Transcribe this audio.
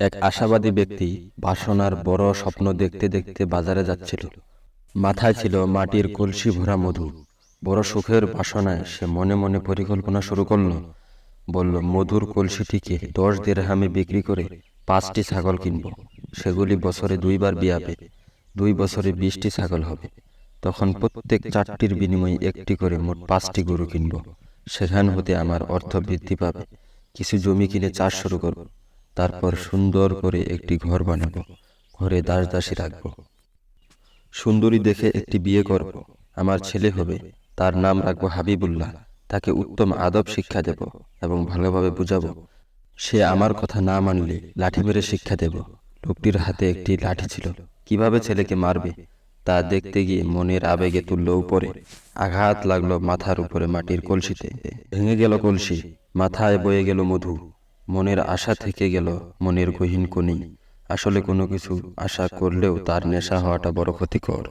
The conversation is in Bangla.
এক আশাবাদী ব্যক্তি বাসনার বড় স্বপ্ন দেখতে দেখতে বাজারে যাচ্ছিল। মাথায় ছিল মাটির কলসি ভরা মধু। বড় সুখের বাসনায় সে মনে মনে পরিকল্পনা শুরু করল। বলল, মধুর কলসিটিকে দশ দেড়হামে বিক্রি করে পাঁচটি ছাগল কিনব। সেগুলি বছরে দুইবার বিয়াবে। দুই বছরে বিশটি ছাগল হবে। তখন প্রত্যেক চারটির বিনিময়ে একটি করে মোট পাঁচটি গরু কিনব। সেখান হতে আমার অর্থ বৃদ্ধি পাবে। কিছু জমি কিনে চাষ শুরু করব। তারপর সুন্দর করে একটি ঘর বানাবো, ঘরে দাস দাসী রাখব। সুন্দরী দেখে একটি বিয়ে করব, আমার ছেলে হবে, তার নাম রাখব হাবিবুল্লাহ, তাকে উত্তম আদব শিক্ষা দেব এবং ভালোভাবে বুঝাবো। সে আমার কথা না মানলে লাঠি মেরে শিক্ষা দেব। লোকটির হাতে একটি লাঠি ছিল, কীভাবে ছেলেকে মারবে তা দেখতে গিয়ে মনের আবেগে তুলল উপরে আঘাত লাগল মাথার উপরে মাটির কলসিতে। ভেঙে গেল কলসি, মাথায় বয়ে গেল মধু। মনের আশা থেকে গেল, মনের গহীন কোণেই আসলে কোনো কিছু আশা করলেও তার নেশা হওয়াটা বড় ক্ষতিকর।